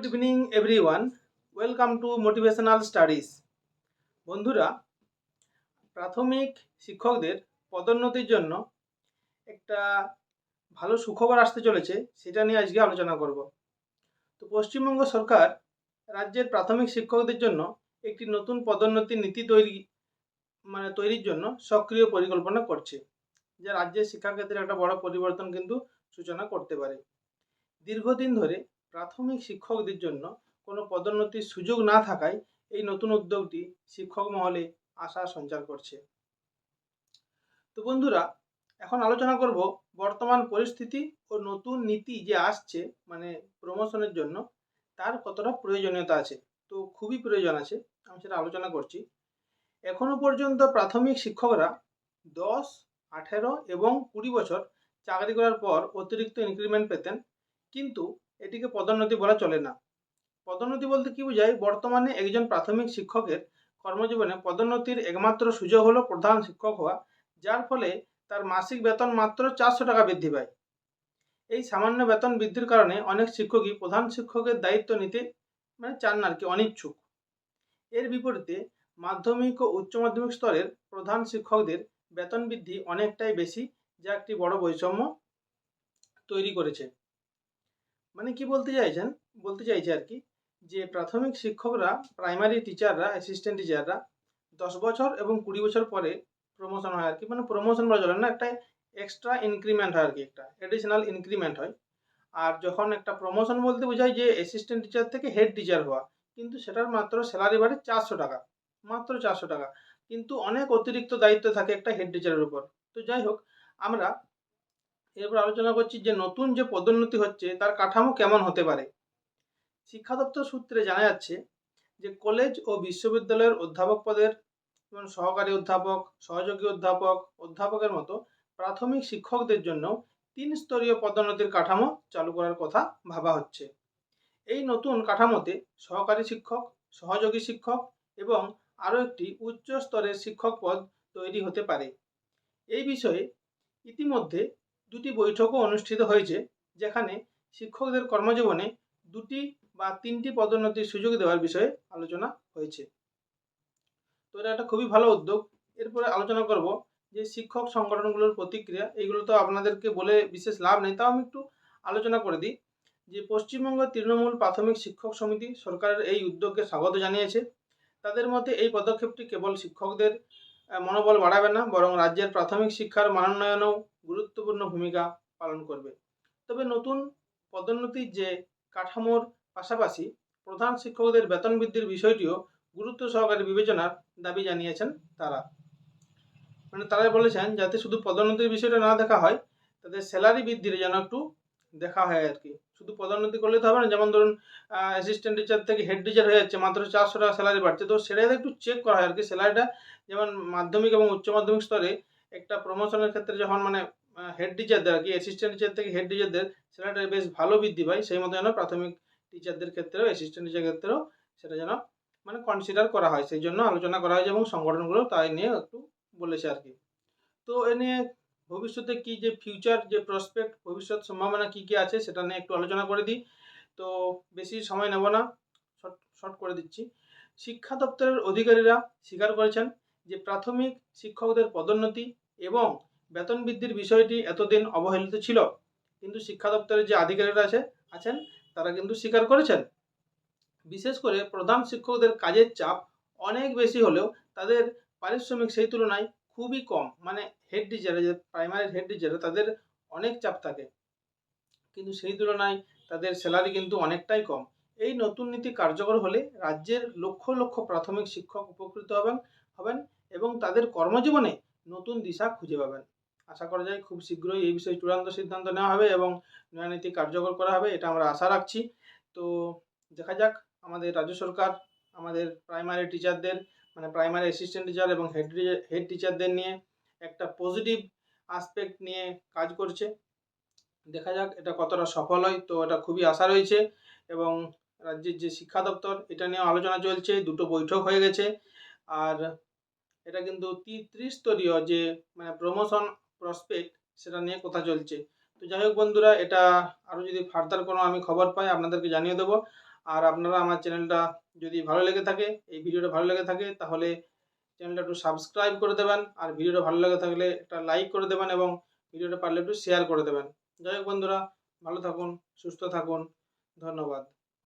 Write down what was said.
Good evening everyone welcome to motivational studies বন্ধুরা, প্রাথমিক শিক্ষকদের পদোন্নতির জন্য একটা ভালো সুখবর আসতে চলেছে, সেটা নিয়ে আজকে আলোচনা করব। তো পশ্চিমবঙ্গ সরকার রাজ্যের প্রাথমিক শিক্ষকদের জন্য একটি নতুন পদোন্নতি নীতি তৈরি মানে তৈরির জন্য সক্রিয় পরিকল্পনা করছে, যা রাজ্যের শিক্ষাক্ষেত্রে একটা বড় পরিবর্তন কিন্তু সূচনা করতে পারে। দীর্ঘদিন ধরে প্রাথমিক শিক্ষকদের জন্য কোনো পদোন্নতির সুযোগ না থাকায় এই নতুন উদ্যোগটি শিক্ষক মহলে আশা সঞ্চার করছে। তো বন্ধুরা, এখন আলোচনা করব বর্তমান পরিস্থিতি ও নতুন নীতি যে আসছে মানে প্রমোশনের জন্য, তার কতটা প্রয়োজনীয়তা আছে? তো খুবই প্রয়োজন আছে, আমি সেটা আলোচনা করছি। এখনও পর্যন্ত প্রাথমিক শিক্ষকরা দশ, আঠেরো এবং কুড়ি বছর চাকরি করার পর অতিরিক্ত ইনক্রিমেন্ট পেতেন, কিন্তু এটিকে পদোন্নতি বলা চলে না। পদোন্নতি বলতে কি বোঝায়? বর্তমানে একজন প্রাথমিক শিক্ষকের কর্মজীবনে পদোন্নতির একমাত্র সুযোগ হলো প্রধান শিক্ষক হওয়া, যার ফলে তার মাসিক বেতন মাত্র চারশো টাকা বৃদ্ধি পায়। এই সামান্য বেতন বৃদ্ধির কারণে অনেক শিক্ষকই প্রধান শিক্ষকের দায়িত্ব নিতে মানে চান না আর কি, অনিচ্ছুক। এর বিপরীতে মাধ্যমিক ও উচ্চ মাধ্যমিক স্তরের প্রধান শিক্ষকদের বেতন বৃদ্ধি অনেকটাই বেশি, যা একটি বড় বৈষম্য তৈরি করেছে। মানে কি বলতে চাইছেন? বলতে চাইছে আর কি যে প্রাথমিক শিক্ষকরা প্রাইমারি টিচাররা অ্যাসিস্ট্যান্ট টিচাররা দশ বছর এবং কুড়ি বছর পরে প্রমোশন হয় আর কি। মানে প্রমোশন বলা চলে না, একটা এক্সট্রা ইনক্রিমেন্ট হয় আর কি একটা এডিশনাল ইনক্রিমেন্ট হয়। আর যখন একটা প্রমোশন বলতে বোঝায় যে অ্যাসিস্ট্যান্ট টিচার থেকে হেড টিচার হওয়া, কিন্তু সেটার মাত্র স্যালারি বাড়ে চারশো টাকা, মাত্র চারশো টাকা। কিন্তু অনেক অতিরিক্ত দায়িত্ব থাকে একটা হেড টিচারের উপর। তো যাই হোক, আমরা এরপর আলোচনা করছি যে নতুন যে পদোন্নতি হচ্ছে, তার কাঠামো কেমন হতে পারে? শিক্ষা দপ্তর সূত্রে জানা যাচ্ছে যে কলেজ ও বিশ্ববিদ্যালয়ের অধ্যাপক পদের যেমন সহকারী অধ্যাপক, সহযোগী অধ্যাপক, অধ্যাপকের মতো প্রাথমিক শিক্ষকদের জন্য তিন স্তরীয় পদোন্নতির কাঠামো চালু করার কথা ভাবা হচ্ছে। এই নতুন কাঠামোতে সহকারী শিক্ষক, সহযোগী শিক্ষক এবং আরও একটি উচ্চ স্তরের শিক্ষক পদ তৈরি হতে পারে। এই বিষয়ে ইতিমধ্যে দুটি বৈঠকও অনুষ্ঠিত হয়েছে, যেখানে শিক্ষকদের কর্মজীবনে দুটি বা তিনটি পদোন্নতির সুযোগ দেওয়ার বিষয়ে আলোচনা হয়েছে। তো এটা একটা খুবই ভালো উদ্যোগ। এরপরে আলোচনা করব যে শিক্ষক সংগঠনগুলোর প্রতিক্রিয়া, এইগুলো তো আপনাদেরকে বলে বিশেষ লাভ নেই, তাও আমি একটু আলোচনা করে দিই। যে পশ্চিমবঙ্গ তৃণমূল প্রাথমিক শিক্ষক সমিতি সরকারের এই উদ্যোগকে স্বাগত জানিয়েছে। তাদের মতে এই পদক্ষেপটি কেবল শিক্ষকদের মনোবল বাড়াবে না, বরং রাজ্যের প্রাথমিক শিক্ষার মানোন্নয়নেও গুরুত্বপূর্ণ ভূমিকা পালন করবে। তবে নতুন পদোন্নতির যে কাঠামোর পাশাপাশি প্রধান শিক্ষকদের বেতন বৃদ্ধির বিষয়টিও গুরুত্ব সহকারে বিবেচনার দাবি জানিয়েছেন তারা। মানে তারা বলেছেন, যাতে শুধু পদোন্নতির বিষয়টা না দেখা হয়, তাদের স্যালারি বৃদ্ধির যেন একটু দেখা হয় আর কি। শুধু পদোন্নতি করলে তো হবে না, যেমন ধরুন অ্যাসিস্ট্যান্ট টিচার থেকে হেড টিচার হয়ে যাচ্ছে, মাত্র চারশো টাকা স্যালারি বাড়ছে। তো সেটা একটু চেক করা হয় আর কি স্যালারিটা যেমন মাধ্যমিক এবং উচ্চ মাধ্যমিক স্তরে একটা প্রমোশনের ক্ষেত্রে যখন মানে হেড টিচারদের আর কি অ্যাসিস্ট্যান্ট টিচার থেকে হেড টিচারদের স্যালারিটা বেশ ভালো বৃদ্ধি পায়, সেই মতো যেন প্রাথমিক টিচারদের ক্ষেত্রেও অ্যাসিস্ট্যান্ট টিচার ক্ষেত্রেও সেটা যেন মানে কনসিডার করা হয়। সেই জন্য আলোচনা করা হয়েছে এবং সংগঠনগুলো তাই নিয়ে একটু বলেছে আর কি। তো এ নিয়ে ভবিষ্যতে কি যে ফিউচার যে প্রসপেক্ট ভবিষ্যৎ সম্ভাবনা কি কি আছে সেটা নিয়ে একটু আলোচনা করে দিই। তো বেশি সময় নেব না শর্ট শর্ট করে দিচ্ছি। শিক্ষা দপ্তরের অধিকারীরা স্বীকার করেছেন যে প্রাথমিক শিক্ষকদের পদোন্নতি এবং বেতন বৃদ্ধির বিষয়টি এতদিন অবহেলিত ছিল। কিন্তু শিক্ষা দপ্তরের যে আধিকারিকরা আছে, আছেন, তারা কিন্তু স্বীকার করেছেন। বিশেষ করে প্রধান শিক্ষকদের কাজের চাপ অনেক বেশি হলেও তাদের পারিশ্রমিক সেই তুলনায় খুবই কম। মানে হেড টিচারে যে প্রাইমারি হেড টিচারে তাদের অনেক চাপ থাকে। কিন্তু সেই তুলনায় তাদের স্যালারি কিন্তু অনেকটাই কম। এই নতুন নীতি কার্যকর হলে রাজ্যের লক্ষ লক্ষ প্রাথমিক শিক্ষক উপকৃত হবেন হবেন এবং তাদের কর্মজীবনে নতুন দিশা খুঁজে পাবেন। আশা করা যায় খুব শীঘ্রই এই বিষয়ে চূড়ান্ত সিদ্ধান্ত নেওয়া হবে এবং নয়া নীতি কার্যকর করা হবে, এটা আমরা আশা রাখছি। তো দেখা যাক, আমাদের রাজ্য সরকার, আমাদের প্রাইমারি টিচারদের মানে প্রাইমারি অ্যাসিস্ট্যান্ট টিচার এবং হেড হেড টিচারদের নিয়ে একটা পজিটিভ আসপেক্ট নিয়ে কাজ করছে। দেখা যাক এটা কতটা সফল হয়। তো এটা খুবই আশা রয়েছে এবং রাজ্যের যে শিক্ষা দপ্তর, এটা নিয়েও আলোচনা চলছে। দুটো বৈঠক হয়ে গেছে। আর এটা কিন্তু ত্রিস্তরীয় যে মানে প্রমোশন প্রসপেক্ট সেটা নিয়ে কথা চলছে। তো যাই হোক বন্ধুরা, এটা আরও যদি ফার্দার কোনো আমি খবর পাই, আপনাদেরকে জানিয়ে দেবো। আর আপনারা আমার চ্যানেলটা যদি ভালো লেগে থাকে, এই ভিডিওটা ভালো লেগে থাকে, তাহলে চ্যানেলটা একটু সাবস্ক্রাইব করে দেবেন, আর ভিডিওটা ভালো লেগে থাকলে একটা লাইক করে দেবেন এবং ভিডিওটা পারলে একটু শেয়ার করে দেবেন। যাই হোক বন্ধুরা, ভালো থাকুন, সুস্থ থাকুন, ধন্যবাদ।